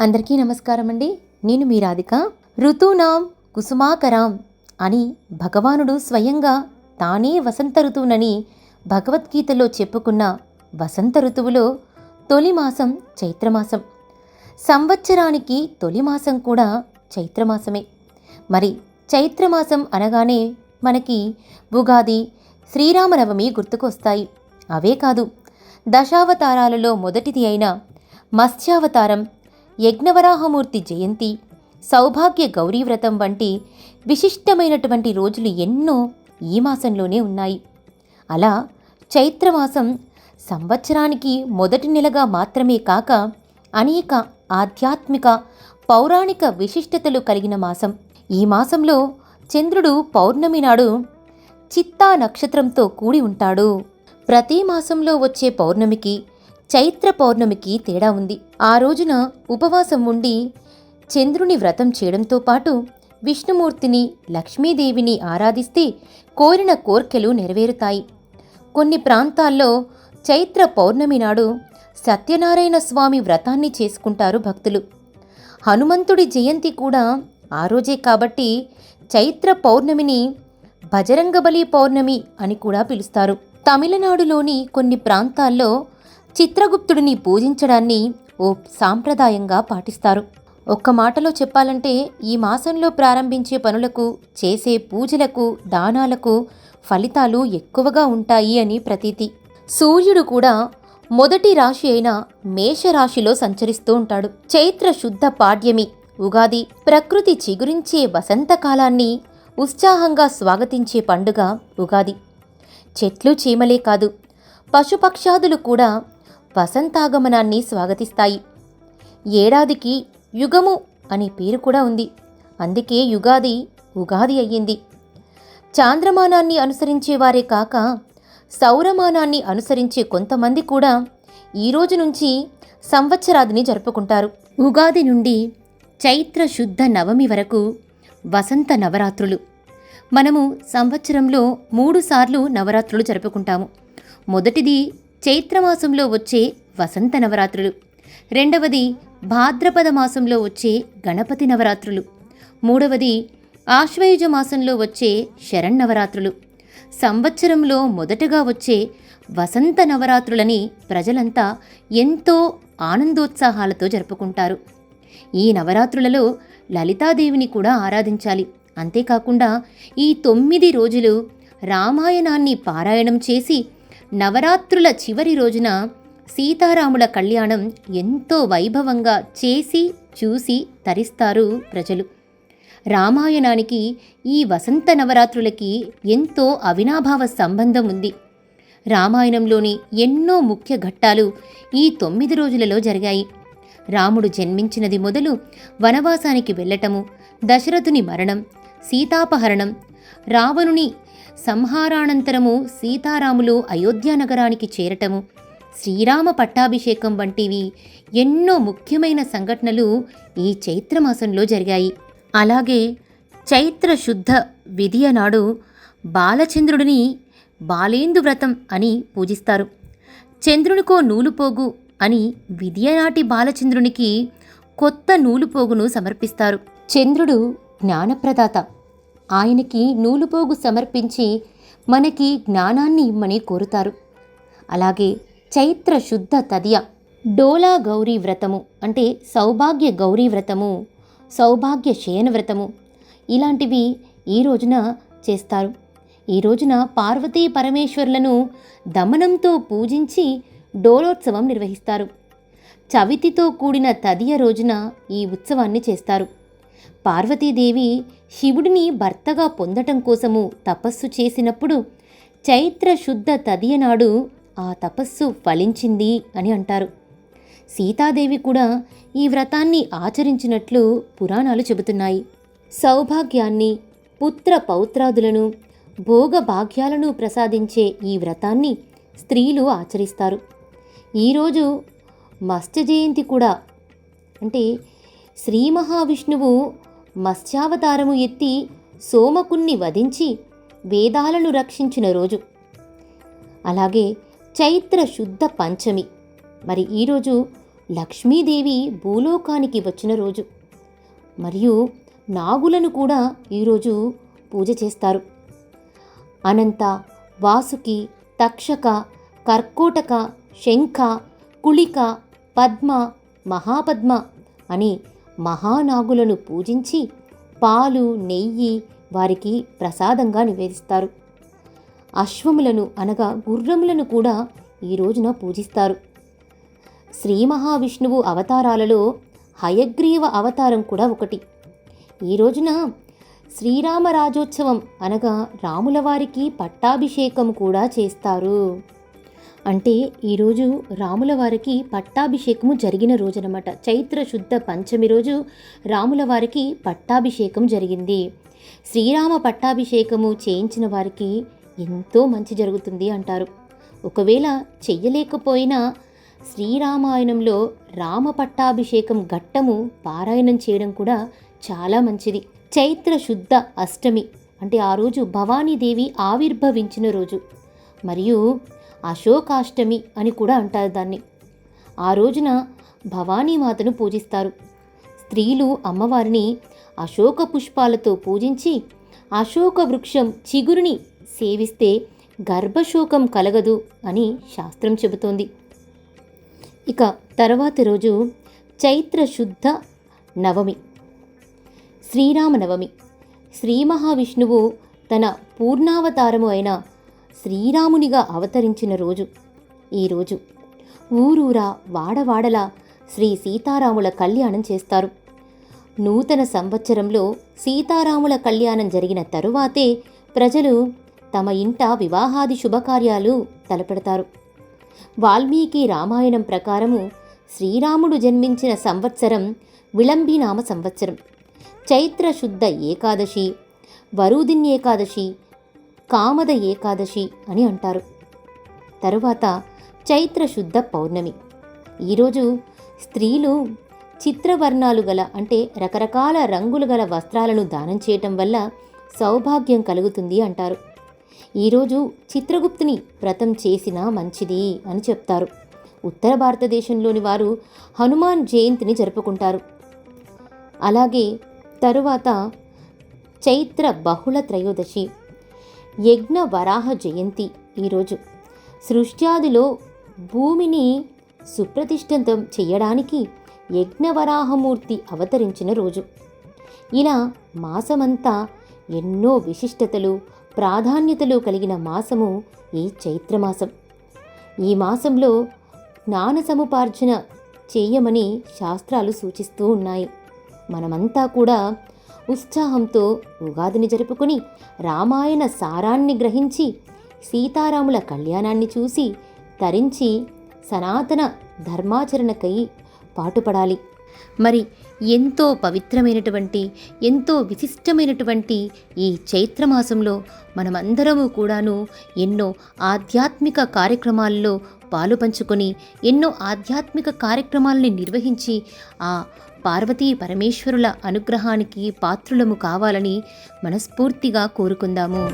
అందరికీ నమస్కారం అండి. నేను మీ రాధిక. ఋతూనాం కుసుమాకరాం అని భగవానుడు స్వయంగా తానే వసంత ఋతువునని భగవద్గీతలో చెప్పుకున్న వసంత ఋతువులో తొలి మాసం చైత్రమాసం సంవత్సరానికి తొలి మాసం కూడా చైత్రమాసమే మరి చైత్రమాసం అనగానే మనకి ఉగాది శ్రీరామనవమి గుర్తుకొస్తాయి. అవే కాదు దశావతారాలలో మొదటిది అయిన మత్స్యావతారం యజ్ఞవరాహమూర్తి జయంతి సౌభాగ్య గౌరీవ్రతం వంటి విశిష్టమైనటువంటి రోజులు ఎన్నో ఈ మాసంలోనే ఉన్నాయి. అలా చైత్రమాసం సంవత్సరానికి మొదటి నెలగా మాత్రమే కాక అనేక ఆధ్యాత్మిక పౌరాణిక విశిష్టతలు కలిగిన మాసం. ఈ మాసంలో చంద్రుడు పౌర్ణమి నాడు చిత్తా నక్షత్రంతో కూడి ఉంటాడు. ప్రతి మాసంలో వచ్చే పౌర్ణమికి చైత్ర పౌర్ణమికి తేడా ఉంది. ఆ రోజున ఉపవాసం ఉండి చంద్రుని వ్రతం చేయడంతో పాటు విష్ణుమూర్తిని లక్ష్మీదేవిని ఆరాధిస్తే కోరిన కోర్కెలు నెరవేరుతాయి. కొన్ని ప్రాంతాల్లో చైత్ర పౌర్ణమి నాడు సత్యనారాయణ స్వామి వ్రతాన్ని చేసుకుంటారు భక్తులు. హనుమంతుడి జయంతి కూడా ఆ రోజే కాబట్టి చైత్ర పౌర్ణమిని బజరంగబలి పౌర్ణమి అని కూడా పిలుస్తారు. తమిళనాడులోని కొన్ని ప్రాంతాల్లో చిత్రగుప్తుడిని పూజించడాన్ని ఓ సాంప్రదాయంగా పాటిస్తారు. ఒక్క మాటలో చెప్పాలంటే ఈ మాసంలో ప్రారంభించే పనులకు చేసే పూజలకు దానాలకు ఫలితాలు ఎక్కువగా ఉంటాయి అని ప్రతీతి. సూర్యుడు కూడా మొదటి రాశి అయిన మేషరాశిలో సంచరిస్తూ ఉంటాడు. చైత్ర శుద్ధ పాడ్యమి ఉగాది ప్రకృతి చిగురించే వసంతకాలాన్ని ఉత్సాహంగా స్వాగతించే పండుగ ఉగాది. చెట్లు చీమలే కాదు పశుపక్షాదులు కూడా వసంతాగమనాన్ని స్వాగతిస్తాయి. ఏడాదికి యుగము అనే పేరు కూడా ఉంది. అందుకే యుగాది ఉగాది అయ్యింది. చాంద్రమానాన్ని అనుసరించేవారే కాక సౌరమానాన్ని అనుసరించే కొంతమంది కూడా ఈ రోజు నుంచి సంవత్సరాదిని జరుపుకుంటారు. ఉగాది నుండి చైత్ర శుద్ధ నవమి వరకు వసంత నవరాత్రులు. మనము సంవత్సరంలో మూడు సార్లు నవరాత్రులు జరుపుకుంటాము. మొదటిది చైత్రమాసంలో వచ్చే వసంత నవరాత్రులు. రెండవది భాద్రపద మాసంలో వచ్చే గణపతి నవరాత్రులు. మూడవది ఆశ్వయుజ మాసంలో వచ్చే శరన్నవరాత్రులు సంవత్సరంలో మొదటగా వచ్చే వసంత నవరాత్రులని ప్రజలంతా ఎంతో ఆనందోత్సాహాలతో జరుపుకుంటారు. ఈ నవరాత్రులలో లలితాదేవిని కూడా ఆరాధించాలి. అంతేకాకుండా ఈ తొమ్మిది రోజులు రామాయణాన్ని పారాయణం చేసి నవరాత్రుల చివరి రోజున సీతారాముల కళ్యాణం ఎంతో వైభవంగా చేసి చూసి తరిస్తారు ప్రజలు. రామాయణానికి ఈ వసంత నవరాత్రులకి ఎంతో అవినాభావ సంబంధం ఉంది. రామాయణంలోని ఎన్నో ముఖ్య ఘట్టాలు ఈ తొమ్మిది రోజులలో జరిగాయి. రాముడు జన్మించినది మొదలు వనవాసానికి వెళ్ళటము దశరథుని మరణం సీతాపహరణం రావణుని సంహారానంతరము సీతారాములు అయోధ్య నగరానికి చేరటము శ్రీరామ పట్టాభిషేకం వంటివి ఎన్నో ముఖ్యమైన సంఘటనలు ఈ చైత్రమాసంలో జరిగాయి. అలాగే చైత్ర శుద్ధ విధియ నాడు బాలచంద్రుడిని బాలేందు వ్రతం అని పూజిస్తారు. చంద్రునికో నూలుపోగు అని విధియనాటి బాలచంద్రునికి కొత్త నూలుపోగును సమర్పిస్తారు. చంద్రుడు జ్ఞానప్రదాత. ఆయనకి నూలుపోగు సమర్పించి మనకి జ్ఞానాన్ని ఇమ్మని కోరుతారు. అలాగే చైత్ర శుద్ధ తదియ డోలా గౌరీ వ్రతము అంటే సౌభాగ్య గౌరీ వ్రతము సౌభాగ్య శయన వ్రతము ఇలాంటివి ఈ రోజున చేస్తారు. ఈ రోజున పార్వతీ పరమేశ్వర్లను దమనంతో పూజించి డోలోత్సవం నిర్వహిస్తారు. చవితితో కూడిన తదియ రోజున ఈ ఉత్సవాన్ని చేస్తారు. పార్వతీదేవి శివుడిని భర్తగా పొందటం కోసము తపస్సు చేసినప్పుడు చైత్ర శుద్ధ తదియనాడు ఆ తపస్సు ఫలించింది అని అంటారు. సీతాదేవి కూడా ఈ వ్రతాన్ని ఆచరించినట్లు పురాణాలు చెబుతున్నాయి. సౌభాగ్యాన్ని పుత్ర పౌత్రాదులను భోగభాగ్యాలను ప్రసాదించే ఈ వ్రతాన్ని స్త్రీలు ఆచరిస్తారు. ఈరోజు మత్స్య జయంతి కూడా అంటే శ్రీ మహావిష్ణువు మత్స్యావతారము ఎత్తి సోమకుణ్ణి వధించి వేదాలను రక్షించిన రోజు. అలాగే చైత్ర శుద్ధ పంచమి. మరి ఈరోజు లక్ష్మీదేవి భూలోకానికి వచ్చిన రోజు. మరియు నాగులను కూడా ఈరోజు పూజ చేస్తారు. అనంత వాసుకి తక్షక కర్కోటక శంఖ కుళిక పద్మ మహాపద్మ అని మహానాగులను పూజించి పాలు నెయ్యి వారికి ప్రసాదంగా నివేదిస్తారు. అశ్వములను అనగా గుర్రములను కూడా ఈ రోజున పూజిస్తారు. శ్రీ మహావిష్ణువు అవతారాలలో హయగ్రీవ అవతారం కూడా ఒకటి. ఈ రోజున శ్రీరామరాజోత్సవం అనగా రాముల వారికి పట్టాభిషేకం కూడా చేస్తారు. అంటే ఈరోజు రాముల వారికి పట్టాభిషేకము జరిగిన రోజనమాట. చైత్ర శుద్ధ పంచమి రోజు రాముల వారికి పట్టాభిషేకం జరిగింది. శ్రీరామ పట్టాభిషేకము చేయించిన వారికి ఎంతో మంచి జరుగుతుంది అంటారు. ఒకవేళ చెయ్యలేకపోయినా శ్రీరామాయణంలో రామ పట్టాభిషేకం ఘట్టము పారాయణం చేయడం కూడా చాలా మంచిది. చైత్ర శుద్ధ అష్టమి అంటే ఆ రోజు భవానీదేవి ఆవిర్భవించిన రోజు. మరియు అశోకాష్టమి అని కూడా అంటారు దాన్ని. ఆ రోజున భవానీమాతను పూజిస్తారు. స్త్రీలు అమ్మవారిని అశోక పుష్పాలతో పూజించి అశోక వృక్షం చిగురుని సేవిస్తే గర్భశోకం కలగదు అని శాస్త్రం చెబుతోంది. ఇక తర్వాతి రోజు చైత్ర శుద్ధ నవమి. శ్రీరామనవమి. శ్రీ మహావిష్ణువు తన పూర్ణావతారము అయిన శ్రీరామునిగా అవతరించిన రోజు. ఈరోజు ఊరూరా వాడవాడలా శ్రీ సీతారాముల కళ్యాణం చేస్తారు. నూతన సంవత్సరంలో సీతారాముల కళ్యాణం జరిగిన తరువాతే ప్రజలు తమ ఇంట వివాహాది శుభకార్యాలు తలపెడతారు. వాల్మీకి రామాయణం ప్రకారము శ్రీరాముడు జన్మించిన సంవత్సరం విళంబినామ సంవత్సరం. చైత్ర శుద్ధ ఏకాదశి వరుదిన్ ఏకాదశి కామద ఏకాదశి అని అంటారు. తరువాత చైత్ర శుద్ధ పౌర్ణమి. ఈరోజు స్త్రీలు చిత్రవర్ణాలు గల అంటే రకరకాల రంగులు గల వస్త్రాలను దానం చేయటం వల్ల సౌభాగ్యం కలుగుతుంది అంటారు. ఈరోజు చిత్రగుప్తుని వ్రతం చేసినా మంచిది అని చెప్తారు. ఉత్తర భారతదేశంలోని వారు హనుమాన్ జయంతిని జరుపుకుంటారు. అలాగే తరువాత చైత్ర బహుళ త్రయోదశి. యజ్ఞ వరాహ జయంతి ఈరోజు. సృష్ట్యాదిలో భూమిని సుప్రతిష్ఠితం చేయడానికి యజ్ఞవరాహమూర్తి అవతరించిన రోజు. ఇలా మాసమంతా ఎన్నో విశిష్టతలు ప్రాధాన్యతలు కలిగిన మాసము ఈ చైత్రమాసం. ఈ మాసంలో జ్ఞాన సముపార్జన చేయమని శాస్త్రాలు సూచిస్తూ ఉన్నాయి. మనమంతా కూడా ఉత్సాహంతో ఉగాదిని జరుపుకుని రామాయణ సారాన్ని గ్రహించి సీతారాముల కళ్యాణాన్ని చూసి తరించి సనాతన ధర్మాచరణకై పాటుపడాలి. మరి ఎంతో పవిత్రమైనటువంటి ఎంతో విశిష్టమైనటువంటి ఈ చైత్రమాసంలో మనమందరము కూడాను ఎన్నో ఆధ్యాత్మిక కార్యక్రమాల్లో పాలు పంచుకొని ఎన్నో ఆధ్యాత్మిక కార్యక్రమాలని నిర్వహించి ఆ పార్వతీ పరమేశ్వరుల అనుగ్రహానికి పాత్రులము కావాలని మనస్ఫూర్తిగా కోరుకుందాము.